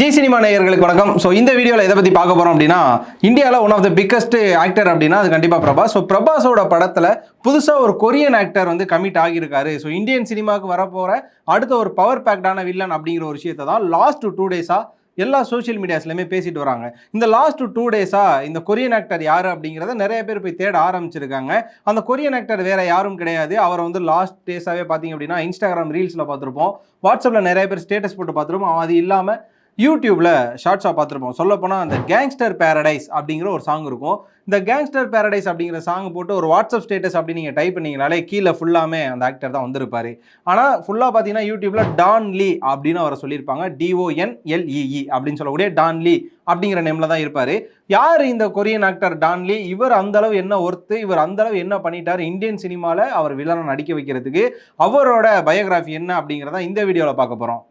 G cinema நேயர்களுக்கு வணக்கம். So இந்த வீடியோவில் எதை பற்றி பார்க்க போகிறோம் அப்படின்னா இந்தியாவில் one of the biggest actor அப்படின்னா அது கண்டிப்பாக பிரபாஸ். ஸோ பிரபாஸோட படத்தில் புதுசாக ஒரு கொரியன் ஆக்டர் வந்து கமிட் ஆகியிருக்காரு. ஸோ இந்தியன் சினிமாவுக்கு வரப்போகிற அடுத்த ஒரு பவர் பேக்டான வில்லன் அப்படிங்கிற ஒரு விஷயத்தை தான் லாஸ்ட் டூ டேஸாக எல்லா சோஷியல் மீடியாஸ்லையுமே பேசிட்டு வராங்க. இந்த லாஸ்ட் டூ டேஸாக இந்த கொரியன் ஆக்டர் யார் அப்படிங்கிறத நிறைய பேர் போய் தேட ஆரம்பிச்சிருக்காங்க. அந்த கொரியன் ஆக்டர் வேற யாரும் கிடையாது. அவரை வந்து லாஸ்ட் டேஸாகவே பார்த்தீங்க அப்படின்னா இன்ஸ்டாகிராம் ரீல்ஸில் பார்த்துருப்போம். வாட்ஸ்அப்பில் நிறைய பேர் ஸ்டேட்டஸ் போட்டு பார்த்துருப்போம். அது இல்லாமல் யூடியூப்பில் ஷார்ட்ஸாக பார்த்துருப்போம். சொல்லப்போனால் அந்த கேங்ஸ்டர் பேரடைஸ் அப்படிங்கிற ஒரு சாங் இருக்கும். இந்த கேங்ஸ்டர் பேரடைஸ் அப்படிங்கிற சாங் போட்டு ஒரு வாட்ஸ்அப் ஸ்டேட்டஸ் அப்படி நீங்கள் டைப் பண்ணிங்கனாலே கீழே ஃபுல்லாமே அந்த ஆக்டர் தான் வந்திருப்பாரு. ஆனால் ஃபுல்லாக பார்த்தீங்கன்னா யூடியூப்பில் டான் லீ அப்படின்னு அவரை சொல்லியிருப்பாங்க. டிஓஎன் எல்இஇ அப்படின்னு சொல்லக்கூடிய டான் லீ அப்படிங்கிற நேமில் தான் இருப்பார். யார் இந்த கொரியன் ஆக்டர் டான் லீ இவர் அந்தளவு என்ன ஒர்த்து இவர் அந்தளவு என்ன பண்ணிட்டார்? இந்தியன் சினிமாவில் அவர் வில்லனை நடிக்க வைக்கிறதுக்கு அவரோட பயோகிராஃபி என்ன அப்படிங்கிறத இந்த வீடியோவில் பார்க்க போகிறோம்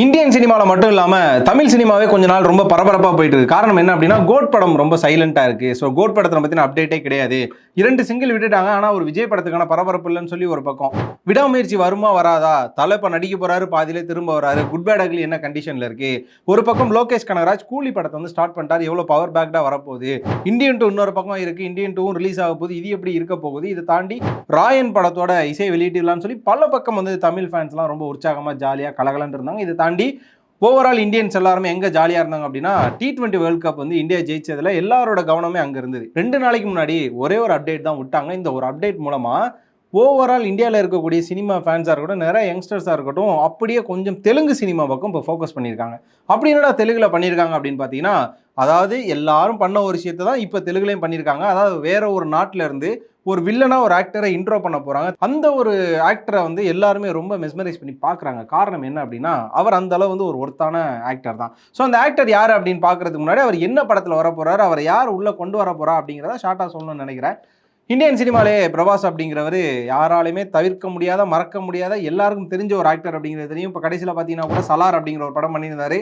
இந்தியன் சினிமாவில் மட்டும் இல்லாமல் தமிழ் சினிமாவே கொஞ்ச நாள் ரொம்ப பரபரப்பாக போயிட்டு இருக்கு. காரணம் என்ன அப்படின்னா கோட் படம் ரொம்ப சைலண்டாக இருக்கு. ஸோ கோட் படத்தை பற்றின அப்டேட்டே கிடையாது. இரண்டு சிங்கிள் விட்டுட்டாங்க. ஆனால் ஒரு விஜய் படத்துக்கான பரபரப்பு இல்லைன்னு சொல்லி ஒரு பக்கம். விடாமுயற்சி வருமா வராதா? தலை இப்போ நடிக்க போறாரு பாதியிலே திரும்ப வராரு. குட் பேட் அக்லி என்ன கண்டிஷனில் இருக்கு? ஒரு பக்கம் லோகேஷ் கனகராஜ் கூலி படத்தை வந்து ஸ்டார்ட் பண்ணிட்டார். எவ்வளோ பவர் பேக்டாக வரப்போகுது? இந்தியன் டூ இன்னொரு பக்கம் இருக்கு. இந்தியன் டூவும் ரிலீஸ் ஆக போகுது. இது எப்படி இருக்க போகுது? இதை தாண்டி ராயன் படத்தோட இசை வெளியிட்டிடலாம்னு சொல்லி பல பக்கம் வந்து தமிழ் ஃபேன்ஸ்லாம் ரொம்ப உற்சாகமாக ஜாலியாக கலகலன்னு இருந்தாங்க. இதை தாண்டி ஓவரால் இந்தியன்ஸ் எல்லாருமே எங்கே ஜாலியாக இருந்தாங்க அப்படின்னா டி டுவெண்ட்டி வேர்ல்ட் கப் வந்து இந்தியா ஜெயிச்சதில் எல்லாரோட கவனமே அங்கே இருந்தது. ரெண்டு நாளைக்கு முன்னாடி ஒரே ஒரு அப்டேட் தான் விட்டாங்க. இந்த ஒரு அப்டேட் மூலமாக ஓவரால் இந்தியாவில் இருக்கக்கூடிய சினிமா ஃபேன்ஸாக இருக்கட்டும் நிறைய யங்ஸ்டர்ஸாக இருக்கட்டும் அப்படியே கொஞ்சம் தெலுங்கு சினிமா பக்கம் இப்போ ஃபோக்கஸ் பண்ணியிருக்காங்க. அப்படி என்னடா தெலுங்கில் பண்ணியிருக்காங்க அப்படின்னு பார்த்தீங்கன்னா அதாவது எல்லாரும் பண்ண ஒரு விஷயத்தை தான் இப்போ தெலுங்குலேயும் பண்ணியிருக்காங்க. அதாவது வேற ஒரு நாட்டிலேருந்து ஒரு வில்லனா ஒரு ஆக்டரை இன்ட்ரோ பண்ண போறாங்க. அந்த ஒரு ஆக்டரை வந்து எல்லாருமே ரொம்ப மெஸ்மரைஸ் பண்ணி பார்க்குறாங்க காரணம் என்ன அப்படின்னா அவர் அந்த அளவு வந்து ஒரு ஒர்த்தான ஆக்டர் தான். ஸோ அந்த ஆக்டர் யார் அப்படின்னு பார்க்கறதுக்கு முன்னாடி அவர் என்ன படத்தில் வர போறாரு அவர் யார் உள்ள கொண்டு வர போறா அப்படிங்கிறத ஷார்ட்டாக சொல்லணும்னு நினைக்கிறேன். இந்தியன் சினிமாலே பிரபாஸ் அப்படிங்கிறவர் யாராலையுமே தவிர்க்க முடியாத மறக்க முடியாத எல்லாருக்கும் தெரிஞ்ச ஒரு ஆக்டர் அப்படிங்கிறது தெரியும் இப்போ கடைசியில் பார்த்தீங்கன்னா கூட சலார் அப்படிங்கிற ஒரு படம் பண்ணியிருந்தாரு.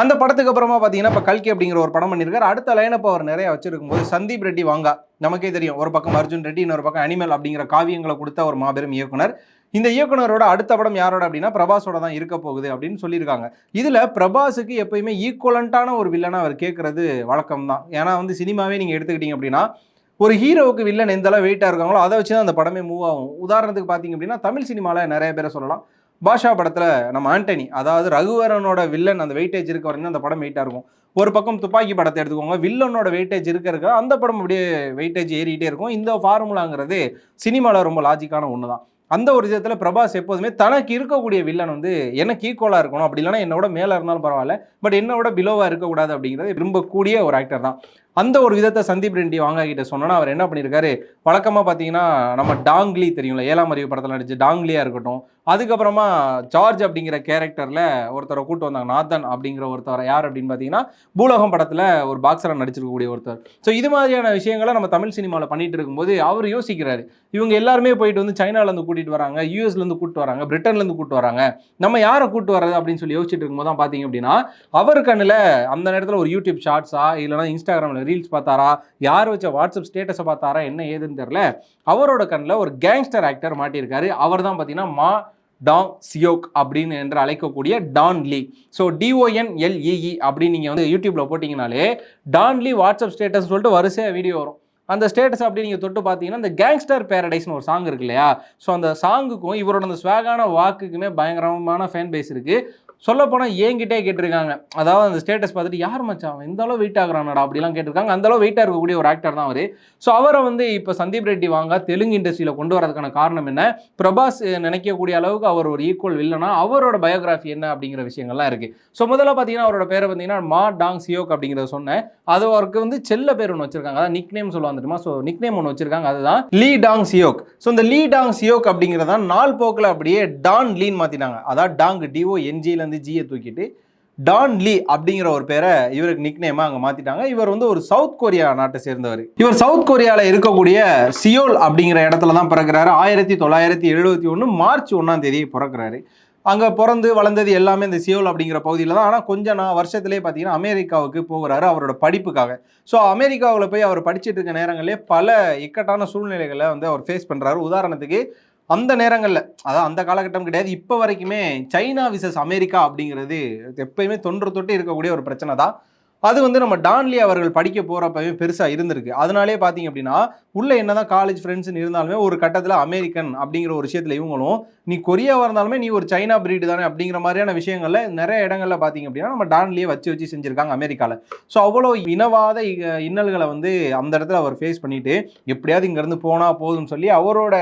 அந்த படத்துக்கு அப்புறமா பார்த்தீங்கன்னா இப்போ கல்கி அப்படிங்கிற ஒரு படம் பண்ணியிருக்காரு. அடுத்த லைனப் அவர் நிறைய வச்சிருக்கும் போது சந்தீப் ரெட்டி வாங்கா. நமக்கே தெரியும். ஒரு பக்கம் அர்ஜுன் ரெட்டி இன்னொரு பக்கம் அனிமல் அப்படிங்கிற காவியங்களை கொடுத்த ஒரு மாபெரும் இயக்குனர். இந்த இயக்குனரோட அடுத்த படம் யாரோட அப்படின்னா பிரபாஸோட தான் இருக்க போகுது அப்படின்னு சொல்லியிருக்காங்க. இதில் பிரபாஸுக்கு எப்பயுமே ஈக்குவலண்ட்டான ஒரு வில்லனை அவர் கேட்குறது வழக்கம் தான் ஏன்னா வந்து சினிமாவே நீங்கள் எடுத்துக்கிட்டீங்க அப்படின்னா ஒரு ஹீரோவுக்கு வில்லன் எந்தளவு வெயிட்டாக இருக்காங்களோ அதை வச்சு தான் அந்த படமே மூவ் ஆகும். உதாரணத்துக்கு பார்த்தீங்க அப்படின்னா தமிழ் சினிமாவில் நிறைய பேரை சொல்லலாம். பாஷா படத்தில் நம்ம ஆண்டனி அதாவது ரகுவரனோட வில்லன் அந்த வெயிட்டேஜ் இருக்க வரைக்கும் அந்த படம் வெயிட்டாக இருக்கும். ஒரு பக்கம் துப்பாக்கி படத்தை எடுத்துக்கோங்க வில்லனோட வெயிட்டேஜ் இருக்கிறக்க அந்த படம் அப்படியே வெயிட்டேஜ் ஏறிக்கிட்டே இருக்கும். இந்த ஃபார்முலாங்கிறது சினிமாவில் ரொம்ப லாஜிக்கான ஒன்று தான் அந்த ஒரு விதத்தில் பிரபாஸ் எப்போதுமே தனக்கு இருக்கக்கூடிய வில்லன் வந்து எனக்கு ஈக்குவலாக இருக்கணும். அப்படி இல்லைன்னா என்னோட மேலே இருந்தாலும் பரவாயில்ல. பட் என்னோட பிலோவாக இருக்கக்கூடாது அப்படிங்கிறது விரும்பக்கூடிய ஒரு ஆக்டர் தான். அந்த ஒரு விதத்தை சந்தீப் ரெட்டி வாங்க கிட்ட சொன்னோன்னா அவர் என்ன பண்ணியிருக்காரு வழக்கமாக பார்த்தீங்கன்னா நம்ம டாங்லி தெரியும்ல ஏழாம் அறிவு படத்தில் நடிச்சு டாங்லியாக இருக்கட்டும். அதுக்கப்புறமா ஜார்ஜ் அப்படிங்கிற கேரக்டரில் ஒருத்தரை கூட்டு வந்தாங்க நாதன் அப்படிங்கிற ஒருத்தர். யார் அப்படின்னு பார்த்தீங்கன்னா பூலோகம் படத்தில் ஒரு பாக்ஸராக நடிச்சிருக்கக்கூடிய ஒருத்தர். ஸோ இது மாதிரியான விஷயங்களை நம்ம தமிழ் சினிமாவில் பண்ணிட்டு இருக்கும்போது அவர் யோசிக்கிறாரு. இவங்க எல்லாருமே போயிட்டு வந்து சைனாலேருந்து கூட்டிகிட்டு வராங்க யூஎஸ்லேருந்து கூட்டு வராங்க பிரிட்டன்லேருந்து கூட்டு வராங்க. நம்ம யாரை கூட்டு வர்றது அப்படின்னு சொல்லி யோசிச்சுட்டு இருக்கும்போது தான் பார்த்தீங்க அப்படின்னா அவர் கண்ணில் அந்த நேரத்தில் ஒரு யூடியூப் ஷார்ட்ஸா இல்லைனா இன்ஸ்டாகிராமில் ரீல்ஸ் பார்த்தாரா? யார் வச்ச வாட்ஸ்அப் ஸ்டேட்டஸை பார்த்தாரா? என்ன ஏதுன்னு தெரில அவரோட கண்ணில் ஒரு கேங்ஸ்டர் ஆக்டர் மாட்டியிருக்காரு. அவர் தான் பார்த்தீங்கன்னா மா டாங் சியோக் அப்படின்னு என்று அழைக்கக்கூடிய டான் லீ. ஸோ டிஓஎன்எல்இஇ அப்படின்னு நீங்கள் வந்து யூடியூப்பில் போட்டிங்கனாலே டான் லீ வாட்ஸ்அப் ஸ்டேட்டஸ் சொல்லிட்டு வரிசையாக வீடியோ வரும். அந்த ஸ்டேட்டஸ் அப்படி நீங்கள் தொட்டு பார்த்தீங்கன்னா இந்த கேங்ஸ்டர் பேரடைஸ்னு ஒரு சாங் இருக்கு இல்லையா? ஸோ அந்த சாங்குக்கும் இவரோட அந்த ஸ்வாகான வாக்குக்குமே பயங்கரமான ஃபேன் பேஸ் இருக்குது சொல்லப்போனால் ஏங்கிட்டே கேட்டிருக்காங்க. அதாவது அந்த ஸ்டேட்டஸ் பார்த்துட்டு யார் மச்சான்? அவன் இந்த அளவு வெயிட் ஆகுறானடா? அப்படிலாம் கேட்டிருக்காங்க. அந்த அளவு வெயிட்டாக இருக்கக்கூடிய ஒரு ஆக்டர் தான் அவர். ஸோ அவரை வந்து இப்போ சந்தீப் ரெட்டி வாங்க தெலுங்கு இண்டஸ்ட்ரியில் கொண்டு வரதுக்கான காரணம் என்ன? பிரபாஸ் நினைக்கக்கூடிய அளவுக்கு அவர் ஒரு ஈக்குவல் இல்லைனா அவரோட பயோகிராஃபி என்ன அப்படிங்கிற விஷயங்கள்லாம் இருக்குது ஸோ முதல்ல பார்த்தீங்கன்னா அவரோட பேரை பார்த்தீங்கன்னா மா டாங் சியோக் அப்படிங்கிறத சொன்னேன். அது அவருக்கு வந்து செல்ல பேர் ஒன்று வச்சிருக்காங்க. அதான் நிக் நேம் சொல்லுவாங்க தெரியுமா? ஸோ நிக் நேம் ஒன்று வச்சிருக்காங்க. அதுதான் லீ டாங் சியோக். ஸோ இந்த லீ டாங் சியோக் அப்படிங்கிறதான் நாள் போக்கில் அப்படியே டான் லீன் மாற்றினாங்க அதான் டாங் டிஓ வந்து ஜியை தூக்கிட்டு டான் லீ அப்படிங்கிற ஒரு பேரை இவருக்கு நிக்நேமா அங்கே மாற்றிட்டாங்க இவர் வந்து ஒரு சவுத் கொரியா நாட்டை சேர்ந்தவர். இவர் சவுத் கொரியாவில் இருக்கக்கூடிய சியோல் அப்படிங்கிற இடத்துல தான் பிறக்கிறாரு. ஆயிரத்தி தொள்ளாயிரத்தி எழுபத்தி ஒன்று மார்ச் ஒன்றாம் தேதி பிறக்கிறாரு. அங்கே பிறந்து வளர்ந்தது எல்லாமே இந்த சியோல் அப்படிங்கிற பகுதியில் தான். ஆனால் கொஞ்சம் நான் வருஷத்துலேயே பார்த்தீங்கன்னா அமெரிக்காவுக்கு போகிறாரு அவரோட படிப்புக்காக. ஸோ அமெரிக்காவில் போய் அவர் படிச்சுட்டு இருக்க நேரங்களே பல இக்கட்டான சூழ்நிலைகளை வந்து அவர் ஃபேஸ் பண்ணுறாரு உதாரணத்துக்கு அந்த நேரங்களில் அதாவது அந்த காலகட்டம் கிடையாது. இப்போ வரைக்குமே சைனா விசஸ் அமெரிக்கா அப்படிங்கிறது எப்பயுமே தொன்று தொட்டு இருக்கக்கூடிய ஒரு பிரச்சனை தான் அது வந்து நம்ம டான்லி அவர்கள் படிக்க போகிறப்பவே பெருசாக இருந்திருக்கு. அதனாலே பார்த்தீங்க அப்படின்னா உள்ள என்னதான் காலேஜ் ஃப்ரெண்ட்ஸ்னு இருந்தாலுமே ஒரு கட்டத்தில் அமெரிக்கன் அப்படிங்கிற ஒரு விஷயத்தில் இவங்களும் நீ கொரியாவாக இருந்தாலுமே நீ ஒரு சைனா பிரீடு தானே அப்படிங்கிற மாதிரியான விஷயங்களில் நிறைய இடங்களில் பார்த்தீங்க அப்படின்னா நம்ம டான்லியே வச்சு வச்சு செஞ்சுருக்காங்க அமெரிக்காவில் ஸோ அவ்வளோ இனவாத இன்னல்களை வந்து அந்த இடத்துல அவர் ஃபேஸ் பண்ணிட்டு எப்படியாவது இங்கேருந்து போனால் போதும்னு சொல்லி அவரோட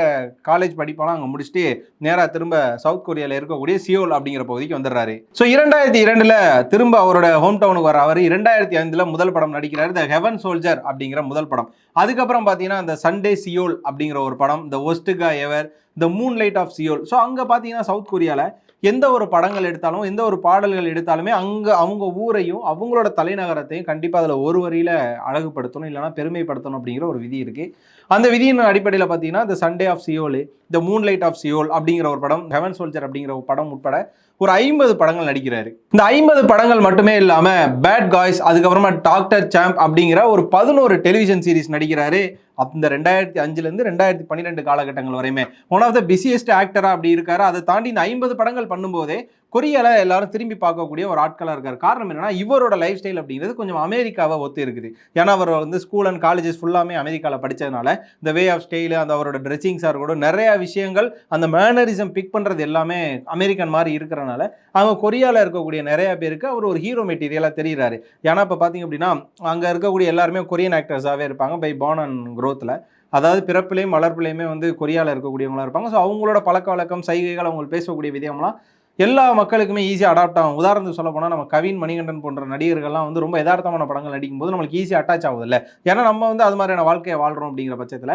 காலேஜ் படிப்பெல்லாம் அங்கே முடிச்சுட்டு நேராக திரும்ப சவுத் கொரியாவில் இருக்கக்கூடிய சியோல் அப்படிங்கிற பகுதிக்கு வந்துடுறாரு. ஸோ இரண்டாயிரத்தி இரண்டில் திரும்ப அவரோட ஹோம் டவுனுக்கு வர அவர் இரண்டு ரெண்டாயிரத்தி ஐந்தில் முதல் படம் நடிக்கிறார் த ஹெவன் சோல்ஜர் அப்படிங்கிற முதல் படம். அதுக்கப்புறம் பார்த்தீங்கன்னா அந்த சண்டே சியோல் அப்படிங்கிற ஒரு படம் the ஒஸ்டுகா ever the moonlight of Seoul so அங்கே பார்த்தீங்கன்னா சவுத் கொரியாவில் எந்த ஒரு படங்கள் எடுத்தாலும் எந்த ஒரு பாடல்கள் எடுத்தாலுமே அங்கே அவங்க ஊரையும் அவங்களோட தலைநகரத்தையும் கண்டிப்பாக அதில் ஒரு வரியில் அழகுபடுத்தணும் இல்லைன்னா பெருமைப்படுத்தணும் அப்படிங்கிற ஒரு விதி இருக்குது அந்த விதியின் அடிப்படையில் பார்த்தீங்கன்னா இந்த Sunday of Seoul the moonlight of Seoul அப்படிங்கிற ஒரு படம் ஹெவன் சோல்ஜர் அப்படிங்கிற ஒரு படம் உட்பட ஒரு ஐம்பது படங்கள் நடிக்கிறாரு. இந்த ஐம்பது படங்கள் மட்டுமே இல்லாம பேட் காய்ஸ் அதுக்கப்புறமா டாக்டர் சாம்ப் அப்படிங்கிற ஒரு பதினோரு டெலிவிஷன் சீரிஸ் நடிக்கிறாரு. அந்த ரெண்டாயிரத்தி அஞ்சுலேருந்து ரெண்டாயிரத்தி பன்னிரெண்டு காலகட்டங்கள் வரையுமே. ஒன் ஆஃப் த பிஸியஸ்ட் ஆக்டராக அப்படி இருக்காரு. அதை தாண்டி இந்த ஐம்பது படங்கள் பண்ணும்போதே கொரியால எல்லாரும் திரும்பி பார்க்கக்கூடிய ஒரு ஆட்களாக இருக்கார். காரணம் என்னன்னா இவரோட லைஃப் ஸ்டைல் அப்படிங்கிறது கொஞ்சம் அமெரிக்காவை ஒத்து இருக்குது. ஏன்னா அவர் வந்து ஸ்கூல் அண்ட் காலேஜஸ் ஃபுல்லாமே அமெரிக்காவில் படித்ததுனால இந்த வே ஆஃப் ஸ்டைல் அந்த அவரோட ட்ரெஸ்ஸிங்ஸாக இருக்கட்டும் நிறைய விஷயங்கள் அந்த மேனரிசம் பிக் பண்ணுறது எல்லாமே அமெரிக்கன் மாதிரி இருக்கிறனால அவங்க கொரியாவில் இருக்கக்கூடிய நிறைய பேருக்கு அவர் ஒரு ஹீரோ மெட்டீரியலாக தெரிகிறாரு ஏன்னா இப்போ பார்த்தீங்க அப்படின்னா அங்கே இருக்கக்கூடிய எல்லாருமே கொரியன் ஆக்டர்ஸாகவே இருப்பாங்க. பை பான் அண்ட் குரோத்தில் அதாவது பிறப்புலேயும் வளர்ப்புலேயுமே வந்து கொரியாவில் இருக்கக்கூடியவங்களா இருப்பாங்க. ஸோ அவங்களோட பழக்க வழக்கம் சைகைகள் அவங்க பேசக்கூடிய விதம்லாம் எல்லா மக்களுக்குமே ஈஸியாக அடாப்ட் ஆகும். உதாரணத்துக்கு சொல்ல போனால் நம்ம கவின் மணிகண்டன் போன்ற நடிகர்கள்லாம் வந்து ரொம்ப யதார்த்தமான படங்கள் நடிக்கும்போது நம்மளுக்கு ஈஸியாக அட்டாச் ஆகுது இல்லை ஏன்னா நம்ம வந்து அது மாதிரியான வாழ்க்கையை வாழ்கிறோம் அப்படிங்கிற பட்சத்தில்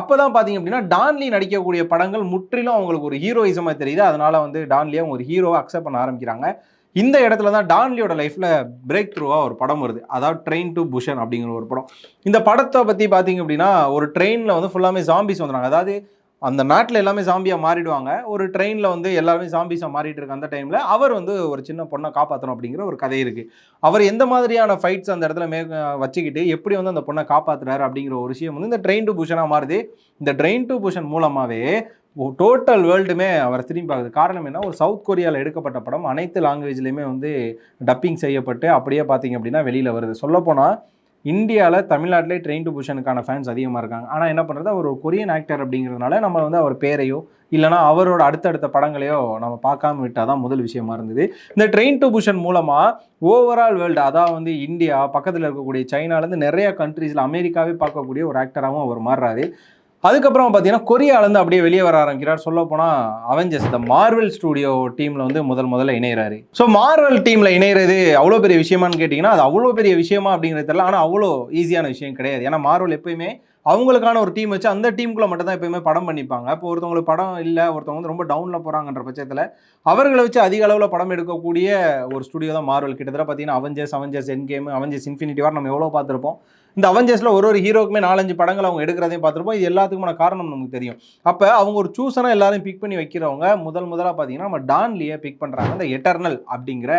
அப்போ தான் பார்த்தீங்க அப்படின்னா டான்லி நடிக்கக்கூடிய படங்கள் முற்றிலும் அவங்களுக்கு ஒரு ஹீரோயிசமாக தெரியுது. அதனால் வந்து டான்லியை அவங்க ஒரு ஹீரோவை அக்செப்ட் பண்ண ஆரம்பிக்கிறாங்க. இந்த இடத்துல தான் டான்லியோட லைஃப்பில் பிரேக் த்ரூவாக ஒரு படம் வருது. அதாவது ட்ரெயின் டு புஷன் அப்படிங்கிற ஒரு படம். இந்த படத்தை பற்றி பார்த்தீங்க அப்படின்னா ஒரு ட்ரெயினில் வந்து ஃபுல்லாமே ஜாம்பிஸ் வந்துடுறாங்க அதாவது அந்த நாட்டில் எல்லாமே சாம்பியாக மாறிடுவாங்க. ஒரு ட்ரெயினில் வந்து எல்லாருமே சாம்பிஸாக மாறிட்டு இருக்க அந்த டைமில் அவர் வந்து ஒரு சின்ன பொண்ணை காப்பாற்றணும் அப்படிங்கிற ஒரு கதை இருக்குது அவர் எந்த மாதிரியான ஃபைட்ஸ் அந்த இடத்துல மே வச்சுக்கிட்டு எப்படி வந்து அந்த பொண்ணை காப்பாற்றுறாரு அப்படிங்கிற ஒரு விஷயம் வந்து இந்த ட்ரெயின் டு பூஷனாக மாறுது. இந்த ட்ரெயின் டு புஷன் மூலமாகவே டோட்டல் வேர்ல்டுமே அவரை திரும்பி பார்க்குது. காரணம் என்ன? ஒரு சவுத் கொரியாவில் எடுக்கப்பட்ட படம் அனைத்து லாங்குவேஜ்லேயுமே வந்து டப்பிங் செய்யப்பட்டு அப்படியே பார்த்தீங்க அப்படின்னா வெளியில் வருது. சொல்லப்போனால் இந்தியாவில் தமிழ்நாட்டிலே ட்ரெயின் டு புஷனுக்கான ஃபேன்ஸ் அதிகமாக இருக்காங்க. ஆனால் என்ன பண்ணுறது அவர் ஒரு கொரியன் ஆக்டர் அப்படிங்கிறதுனால நம்ம வந்து அவர் பேரையோ இல்லைனா அவரோட அடுத்தடுத்த படங்களையோ நம்ம பார்க்காம விட்டால் தான் முதல் விஷயமா இருந்தது. இந்த ட்ரெயின் டு புஷன் மூலமாக ஓவரால் வேர்ல்டு அதாவது வந்து இந்தியா பக்கத்தில் இருக்கக்கூடிய சைனாலேருந்து நிறைய கண்ட்ரீஸில் அமெரிக்காவே பார்க்கக்கூடிய ஒரு ஆக்டராகவும் அவர் மாறுறாரு. அதுக்கப்புறம் பார்த்தீங்கன்னா கொரியாலேருந்து அப்படியே வெளியே வர ஆரம்பிக்கிறார். சொல்ல போனால் அவெஞ்சர்ஸ் இந்த மார்வெல் ஸ்டூடியோ டீமில் வந்து முதல் முதல்ல இணைகிறாரு ஸோ மார்வெல் டீமில் இணைகிறது அவ்வளோ பெரிய விஷயமான்னு கேட்டிங்கன்னா அது அவ்வளோ பெரிய விஷயமா அப்படிங்கிறது தெரியல. ஆனால் அவ்வளோ ஈஸியான விஷயம் கிடையாது. ஏன்னா மார்வெல் எப்பயுமே அவங்களுக்கான ஒரு டீம் வச்சு அந்த டீமுக்குள்ள மட்டும் தான் எப்பயுமே படம் பண்ணிப்பாங்க. இப்போ ஒருத்தவங்களுக்கு படம் இல்லை ஒருத்தவங்க வந்து ரொம்ப டவுனில் போகிறாங்கன்ற பட்சத்தில் அவர்களை வச்சு அதிக அளவில் படம் எடுக்கக்கூடிய ஒரு ஸ்டுடியோ தான் மார்வல் கிட்டத்தட்ட பார்த்தீங்கன்னா Avengers Avengers endgame Avengers infinity war நம்ம எவ்வளோ பார்த்துருப்போம். இந்த அவெஞ்சர்ஸில் ஒரு ஒரு ஹீரோக்குமே நாலஞ்சு படங்கள் அவங்க எடுக்கிறதையும் பார்த்துருப்போம். இது எல்லாத்துக்குமான காரணம் நமக்கு தெரியும். அப்போ அவங்க ஒரு சூசனாக எல்லாரையும் பிக் பண்ணி வைக்கிறவங்க முதல் முதலாக பார்த்தீங்கன்னா நம்ம டான்லியை பிக் பண்ணுறாங்க அந்த எட்டர்னல் அப்படிங்கிற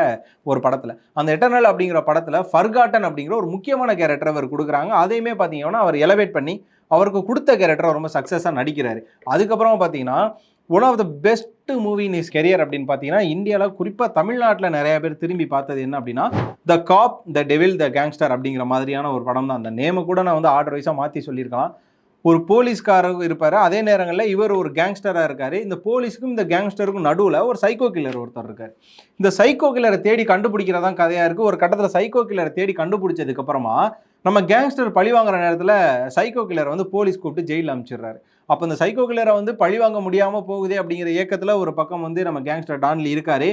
ஒரு படத்தில். அந்த எட்டர்னல் அப்படிங்கிற படத்தில் ஃபர்காட்டன் அப்படிங்கிற ஒரு முக்கியமான கேரக்டர் அவர் கொடுக்குறாங்க. அதையுமே பார்த்தீங்கன்னா அவர் எலவேட் பண்ணி அவருக்கு கொடுத்த கேரக்டர் ரொம்ப சக்ஸஸாக நடிக்கிறாரு. அதுக்கப்புறம் பார்த்தீங்கன்னா one of the best movie in his career அப்படின்னு பார்த்தீங்கன்னா இந்தியாவில் குறிப்பாக தமிழ்நாட்டில் நிறைய பேர் திரும்பி பார்த்தது என்ன அப்படின்னா the cop the devil the gangster அப்படிங்கிற மாதிரியான ஒரு படம் தான். அந்த நேமை கூட நான் வந்து ஆர்டர் வைஸாக மாற்றி சொல்லியிருக்கலாம். ஒரு போலீஸ்காரர் இருப்பார். அதே நேரங்களில் இவர் ஒரு கேங்ஸ்டராக இருக்கார். இந்த போலீஸுக்கும் இந்த கேங்ஸ்டருக்கும் நடுவில் ஒரு சைக்கோ கில்லர் ஒருத்தர் இருக்கார். இந்த சைக்கோ கில்லரை தேடி கண்டுபிடிக்கிறதான் கதையாக இருக்குது ஒரு கட்டத்தில் சைக்கோ கில்லரை தேடி கண்டுபிடிச்சதுக்கப்புறமா நம்ம கேங்ஸ்டர் பழி வாங்குற நேரத்தில் சைக்கோ கில்லர் வந்து போலீஸ் கூப்பிட்டு ஜெயிலில் அனுப்பிச்சிடுறாரு அப்போ இந்த சைக்கோ கில்லரை வந்து பழி வாங்க முடியாமல் போகுது அப்படிங்கிற இயக்கத்தில் ஒரு பக்கம் வந்து நம்ம கேங்ஸ்டர் டான்லி இருக்காரு.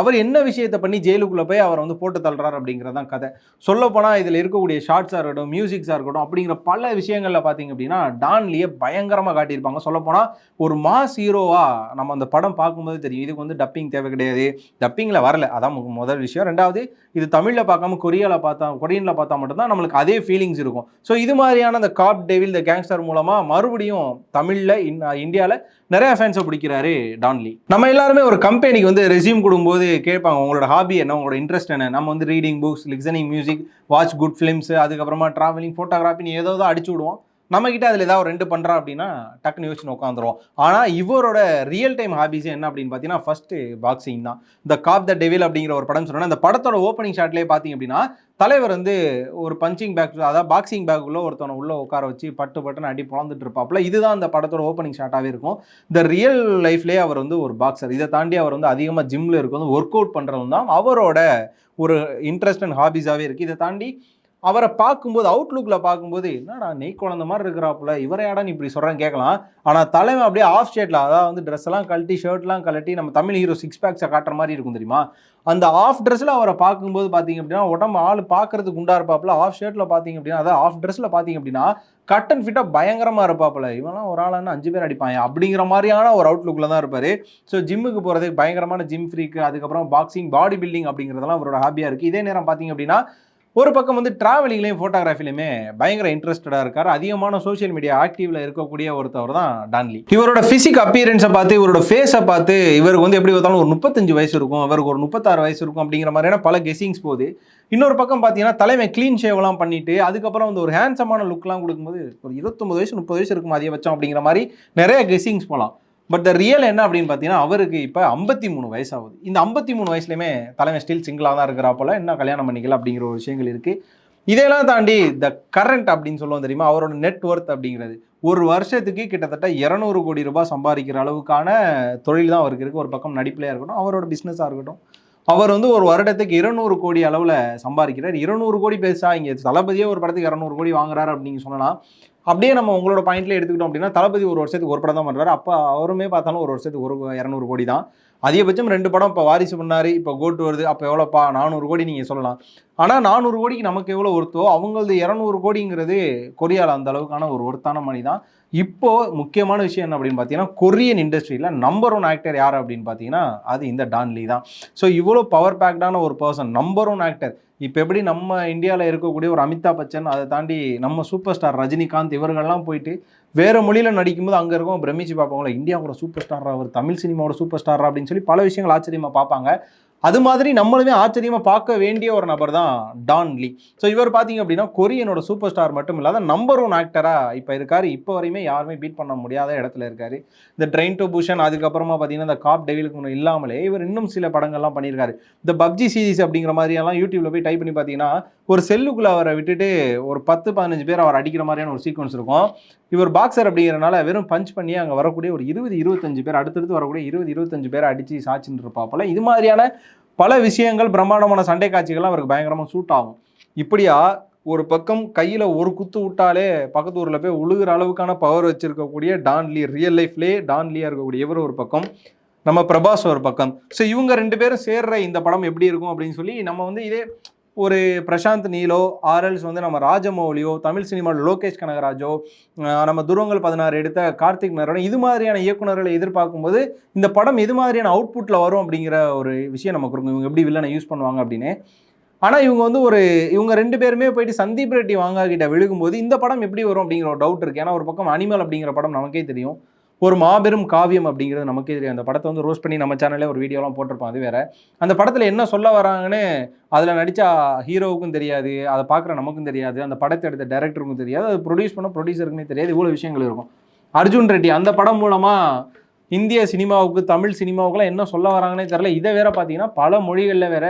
அவர் என்ன விஷயத்தை பண்ணி ஜெயிலுக்குள்ளே போய் அவர் வந்து போட்டு தள்ளுறாரு அப்படிங்கிறதான் கதை. சொல்லப்போனால் இதில் இருக்கக்கூடிய ஷார்ட்ஸாக இருக்கட்டும் மியூசிக்ஸாக இருக்கட்டும் அப்படிங்கிற பல விஷயங்களில் பார்த்தீங்க அப்படின்னா டான்லியே பயங்கரமாக காட்டியிருப்பாங்க. சொல்லப்போனால் ஒரு மாஸ் ஹீரோவாக நம்ம அந்த படம் பார்க்கும்போது தெரியும். இதுக்கு வந்து டப்பிங் தேவை கிடையாது. டப்பிங்கில் வரல. அதான் முதல் விஷயம். ரெண்டாவது இது தமிழில் பார்க்காம கொரியாவில் பார்த்தா கொரியனில் பார்த்தா மட்டும்தான் நம்மளுக்கு அதே ஃபீலிங்ஸ் இருக்கும். ஸோ இது மாதிரியான அந்த காப் டெவில் த கேங்ஸ்டர் மூலமாக மறுபடியும் தமிழில் இந்தியாவில் நிறைய ஃபேன்ஸை பிடிக்கிறாரு டான்லி. நம்ம எல்லாருமே ஒரு கம்பெனிக்கு வந்து ரெஸ்யூம் கொடுக்கும்போது கேட்பாங்க உங்களோட ஹாபி என்ன உங்களோட இன்ட்ரெஸ்ட் என்ன? நம்ம வந்து reading books listening music watch good films அதுக்கப்புறமா ட்ராவலிங் ஃபோட்டோகிராஃபின்னு ஏதோ தான் அடிச்சு விடுவோம். நம்மக்கிட்ட அதில் ஏதாவது ஒரு ரெண்டு பண்ணுறா அப்படின்னா டக்குன்னு யோசிச்சு உட்காந்துருவோம் ஆனால் இவரோட ரியல் டைம் ஹாபிஸே என்ன அப்படின்னு பார்த்தீங்கன்னா ஃபஸ்ட்டு பாக்ஸிங் தான். இந்த காப் த டெவில் அப்படிங்கிற ஒரு படம் சொன்னா அந்த படத்தோட ஓப்பனிங் ஷாட்லேயே பார்த்தீங்க அப்படின்னா தலைவர் வந்து ஒரு பஞ்சிங் பேக் அதாவது பாக்ஸிங் பேக்குள்ளே ஒருத்தவனை உள்ளே உட்கார வச்சு பட்டு பட்டுன்னு அடி பிறந்துட்டு இருப்பாப்புல. இதுதான் அந்த படத்தோட ஓப்பனிங் ஷாட்டாகவே இருக்கும். இந்த ரியல் லைஃப்லேயே அவர் வந்து ஒரு பாக்ஸர் இதை தாண்டி அவர் வந்து அதிகமாக ஜிம்மில் இருக்கும் ஒர்க் அவுட் பண்ணுறதும் தான். அவரோட ஒரு இன்ட்ரெஸ்ட் அண்ட் ஹாபிஸாகவே இருக்குது இதை தாண்டி அவரை பார்க்கும்போது அவுட்லுக்கில் பார்க்கும்போது என்னடா நெய் குழந்த மாதிரி இருக்கிறாப்புல. இவரையாடா நீ இப்படி சொல்கிறேன்னு கேட்கலாம். ஆனால் தலைமை அப்படியே ஆஃப் ஸ்டேட்டில் அதாவது வந்து ட்ரெஸ் எல்லாம் கழட்டி ஷர்ட்லாம் கழட்டி நம்ம தமிழ் ஹீரோ சிக்ஸ் பேக்ஸை காட்டுற மாதிரி இருக்கும் தெரியுமா? அந்த ஆஃப் ட்ரெஸ்ஸில் அவரை பார்க்கும்போது பார்த்தீங்க அப்படின்னா உடம்பு ஆள் பார்க்கறதுக்கு குண்டா இருப்பாப்புல. ஆஃப் ஷர்ட்டில் பார்த்தீங்க அப்படின்னா அதாவது ஆஃப் ட்ரெஸ்ஸில் பார்த்தீங்க அப்படின்னா கட் அண்ட் ஃபிட்டாக பயங்கரமாக இருப்பாப்புல. இவன்லாம் ஒரு ஆளான அஞ்சு பேர் அடிப்பாங்க அப்படிங்கிற மாதிரியான ஒரு அவுட்லுக்கில் தான் இருப்பார். ஸோ ஜிம்முக்கு போகிறதுக்கு பயங்கரமான ஜிம் ஃப்ரீக்கு அதுக்கப்புறம் பாக்ஸிங் பாடி பில்டிங் அப்படிங்கிறதெல்லாம் அவரோட ஹாபியாக இருக்குது இதே நேரம் பார்த்தீங்க அப்படின்னா ஒரு பக்கம் வந்து டிராவலிங்லேயும் ஃபோட்டோகிராஃபிலையுமே பயங்கர இன்ட்ரெஸ்டடாக இருக்கார். அதிகமான சோஷியல் மீடியா ஆக்டிவில் இருக்கக்கூடிய ஒருத்தவர் தான் டான்லி இவரோட ஃபிசிக் அப்பியரன்ஸை பார்த்து இவரோட ஃபேஸை பார்த்து இவருக்கு வந்து எப்படி பார்த்தாலும் ஒரு முப்பத்தஞ்சு வயசு இருக்கும். அவருக்கு ஒரு முப்பத்தாறு வயசு இருக்கும் அப்படிங்கிற மாதிரியான பல கெஸிங்ஸ் போகுது. இன்னொரு பக்கம் பார்த்தீங்கன்னா தலைமை க்ளீன் ஷேவ்லாம் பண்ணிட்டு அதுக்கப்புறம் வந்து ஒரு ஹேண்ட்ஸமான லுக்லாம் கொடுக்கும்போது ஒரு இருபத்தொம்பது வயசு முப்பது வயசு இருக்கும் அதிகபட்சம் அப்படிங்கிற மாதிரி நிறைய கெஸிங்ஸ் போகலாம் பட் த ரியல் என்ன அப்படின்னு பார்த்தீங்கன்னா அவருக்கு இப்போ ஐம்பத்தி மூணு வயசாகுது. இந்த ஐம்பத்தி மூணு வயசுலையுமே தலைமை ஸ்டில் சிங்கிளாக தான் இருக்கிறாப்போல என்ன கல்யாணம் பண்ணிக்கல அப்படிங்கிற ஒரு விஷயங்கள் இருக்குது இதையெல்லாம் தாண்டி த கரண்ட் அப்படின்னு சொல்லுவோம் தெரியுமா? அவரோட நெட் ஒர்த் அப்படிங்கிறது. ஒரு வருஷத்துக்கு கிட்டத்தட்ட இரநூறு கோடி ரூபாய் சம்பாதிக்கிற அளவுக்கான தொழில் தான் அவருக்கு இருக்குது ஒரு பக்கம் நடிப்புலையாக இருக்கட்டும் அவரோட பிஸ்னஸாக இருக்கட்டும். அவர் வந்து ஒரு வருடத்துக்கு இருநூறு கோடி அளவில் சம்பாதிக்கிறார். இருநூறு கோடி பெருசாக இங்கே தளபதியே ஒரு படத்துக்கு இரநூறு கோடி வாங்குறாரு அப்படின்னு சொன்னால் அப்படியே நம்ம உங்களோட பாயிண்ட்ல எடுத்துக்கிட்டோம் அப்படின்னா தளபதி ஒரு வருஷத்துக்கு ஒரு படம் தான் பண்ணுறாரு அப்போ அவருமே பார்த்தாலும் ஒரு வருஷத்துக்கு ஒரு இரநூறு கோடி தான். அதிகபட்சம் ரெண்டு படம் இப்போ வாரிசு பண்ணாரு இப்போ கோட்டு வருது அப்போ எவ்வளோப்பா நானூறு கோடி நீங்கள் சொல்லலாம். ஆனால் நானூறு கோடிக்கு நமக்கு எவ்வளோ ஒருத்தோ அவங்களது இரநூறு கோடிங்கிறது கொரியாவில் அந்த அளவுக்கான ஒரு ஒருத்தான மணி தான். இப்போ முக்கியமான விஷயம் என்ன அப்படின்னு பார்த்தீங்கன்னா கொரியன் இண்டஸ்ட்ரியில் நம்பர் ஒன் ஆக்டர் யார் அப்படின்னு பார்த்தீங்கன்னா அது இந்த டான்லி தான். ஸோ இவ்வளோ பவர் பேக்டான ஒரு பர்சன் நம்பர் ஒன் ஆக்டர் இப்போ எப்படி நம்ம இந்தியாவில் இருக்கக்கூடிய ஒரு அமிதாப் பச்சன் அதை தாண்டி நம்ம சூப்பர் ஸ்டார் ரஜினிகாந்த் இவர்கள்லாம் போயிட்டு வேறு மொழியில் நடிக்கும்போது அங்கே இருக்கும் பிரமிச்சு பார்ப்பாங்களா இந்தியாவோட சூப்பர் ஸ்டாரா அவர் தமிழ் சினிமாவோட சூப்பர் ஸ்டாரா அப்படின்னு சொல்லி பல விஷயங்கள் ஆச்சரியமாக பார்ப்பாங்க. அது மாதிரி நம்மளுமே ஆச்சரியமாக பார்க்க வேண்டிய ஒரு நபர் தான் டான் லீ. ஸோ இவர் பார்த்தீங்க அப்படின்னா கொரியனோட சூப்பர் ஸ்டார் மட்டும் இல்லாத நம்பர் ஒன் ஆக்டராக இப்போ இருக்கார். இப்போ வரையுமே யாருமே பீட் பண்ண முடியாத இடத்துல இருக்கார். இந்த ட்ரெயின் டு பூஷன் அதுக்கப்புறமா பார்த்தீங்கன்னா இந்த காப் டெவிலுக்கு ஒன்று இல்லாமலே இவர் இன்னும் சில படங்கள்லாம் பண்ணியிருக்காரு. இந்த பப்ஜி சீரிஸ் அப்படிங்கிற மாதிரியெல்லாம் யூடியூப்ல போய் டைப் பண்ணி பார்த்தீங்கன்னா ஒரு செல்லுக்குள்ள அவரை விட்டுட்டு ஒரு பத்து பதினஞ்சு பேர் அவர் அடிக்கிற மாதிரியான ஒரு சீக்வன்ஸ் இருக்கும். இவர் பாக்ஸர் அப்படிங்கிறனால வெறும் பஞ்ச் பண்ணி அங்கே வரக்கூடிய ஒரு இருபது இருபத்தஞ்சு பேர் அடுத்தடுத்து வரக்கூடிய இருபது இருபத்தஞ்சு பேரை அடித்து சாச்சின்னு இருப்பாப்போல. இது மாதிரியான பல விஷயங்கள் பிரம்மாண்டமான சண்டை காட்சிகள்லாம் அவருக்கு பயங்கரமாக சூட் ஆகும். இப்படியா ஒரு பக்கம் கையில் ஒரு குத்து விட்டாலே பக்கத்து ஊரில் போய் உழுகிற அளவுக்கான பவர் வச்சுருக்கக்கூடிய டான்லி ரியல் லைஃப்லேயே டான்லியாக இருக்கக்கூடிய இவர் ஒரு பக்கம் நம்ம பிரபாஸ் ஒரு பக்கம். ஸோ இவங்க ரெண்டு பேரும் சேர்ற இந்த படம் எப்படி இருக்கும் அப்படின்னு சொல்லி நம்ம வந்து இதே ஒரு பிரசாந்த் நீலோ ஆர்எல்ஸ் வந்து நம்ம ராஜமௌலியோ தமிழ் சினிமாவில் லோகேஷ் கனகராஜோ நம்ம துருவங்கள் பதினாறு எடுத்த கார்த்திக் நரோட இது மாதிரியான இயக்குனர்களை எதிர்பார்க்கும்போது இந்த படம் இது மாதிரியான அவுட்புட்டில் வரும் அப்படிங்கிற ஒரு விஷயம் நமக்கு இருக்கும் இவங்க எப்படி வில்லனை யூஸ் பண்ணுவாங்க அப்படின்னு. ஆனால் இவங்க வந்து ஒரு இவங்க ரெண்டு பேருமே போயிட்டு சந்தீப் ரெட்டி வாங்கா கிட்ட விழுகும்போது இந்த படம் எப்படி வரும் அப்படிங்கிற ஒரு டவுட் இருக்குது ஏன்னா ஒரு பக்கம் அனிமல் அப்படிங்கிற படம் நமக்கே தெரியும். ஒரு மாபெரும் காவியம் அப்படிங்கிறது நமக்கே தெரியும். அந்த படத்தை வந்து ரோஸ் பண்ணி நம்ம சேனல்ல ஒரு வீடியோலாம் போட்டிருப்போம் அது வேற. அந்த படத்தில் என்ன சொல்ல வராங்கன்னு அதில் நடித்த ஹீரோவுக்கும் தெரியாது அதை பார்க்குற நமக்கும் தெரியாது அந்த படத்தை எடுத்த டேரக்டருக்கும் தெரியாது அது ப்ரொடியூஸ் பண்ண ப்ரொடியூசருக்குமே தெரியாது இவ்வளோ விஷயங்கள் இருக்கும். அர்ஜுன் ரெட்டி அந்த படம் மூலமாக இந்திய சினிமாவுக்கு தமிழ் சினிமாவுக்குலாம் என்ன சொல்ல வராங்கன்னே தெரில இதை வேற பார்த்தீங்கன்னா பல மொழிகளில் வேற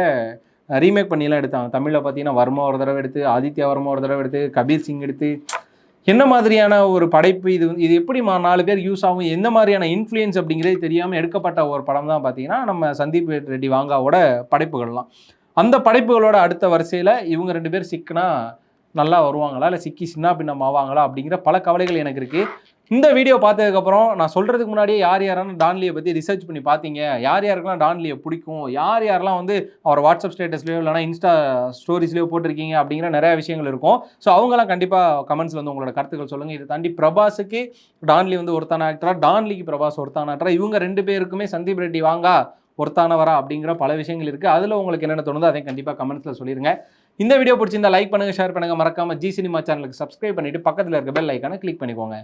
ரீமேக் பண்ணிலாம் எடுத்தாங்க. தமிழில் பார்த்தீங்கன்னா வர்மா ஒரு தடவை எடுத்து ஆதித்யா வர்மா ஒரு தடவை எடுத்து கபீர் சிங் எடுத்து என்ன மாதிரியான ஒரு படைப்பு இது இது எப்படி நாலு பேர் யூஸ் ஆகும் எந்த மாதிரியான இன்ஃப்ளூயன்ஸ் அப்படிங்கிறதே தெரியாமல் எடுக்கப்பட்ட ஒரு படம் தான் பார்த்தீங்கன்னா நம்ம சந்தீப் ரெட்டி வாங்காவோட படைப்புகள்லாம். அந்த படைப்புகளோட அடுத்த வரிசையில் இவங்க ரெண்டு பேர் சிக்கினா நல்லா வருவாங்களா? இல்லை சிக்கி சின்ன பின்னம் ஆவாங்களா? அப்படிங்கிற பல கவலைகள் எனக்கு இருக்குது இந்த வீடியோ பார்த்ததுக்கப்புறம் நான் சொல்கிறதுக்கு முன்னாடியே யார் யாரான டான்லியை பற்றி ரிசர்ச் பண்ணி பார்த்தீங்க? யார் யாருக்கெல்லாம் டான்லியை பிடிக்கும்? யார் யாரெல்லாம் வந்து அவர் வாட்ஸ்அப் ஸ்டேட்டஸ்லையோ இல்லைனா இன்ஸ்டா ஸ்டோரிஸ்லையோ போட்டிருக்கீங்க அப்படிங்கிற நிறையா விஷயங்கள் இருக்கும். ஸோ அவங்களாம் கண்டிப்பாக கமெண்ட்ஸில் வந்து உங்களோட கருத்துக்கள் சொல்லுங்கள் இதை தாண்டி பிரபாஸுக்கு டான்லி வந்து ஒருத்தான ஆக்டரா டான்லிக்கு பிரபாஸ் ஒருத்தான ஆக்டரா இவங்க ரெண்டு பேருக்குமே சந்தீப் ரெட்டி வாங்கா ஒருத்தானவரா அப்படிங்கிற பல விஷயங்கள் இருக்குது அதில் உங்களுக்கு என்னென்ன தோணுதோ அதை கண்டிப்பாக கமெண்ட்ஸில் சொல்லிடுங்க இந்த வீடியோ பிடிச்சிருந்தா லைக் பண்ணுங்கள் ஷேர் பண்ணுங்கள் மறக்காமல் ஜி சினிமா சேனலுக்கு சப்ஸ்கிரைப் பண்ணிவிட்டு பக்கத்தில் இருக்க பெல் ஐக்கானை கிளிக் பண்ணிக்கோங்க.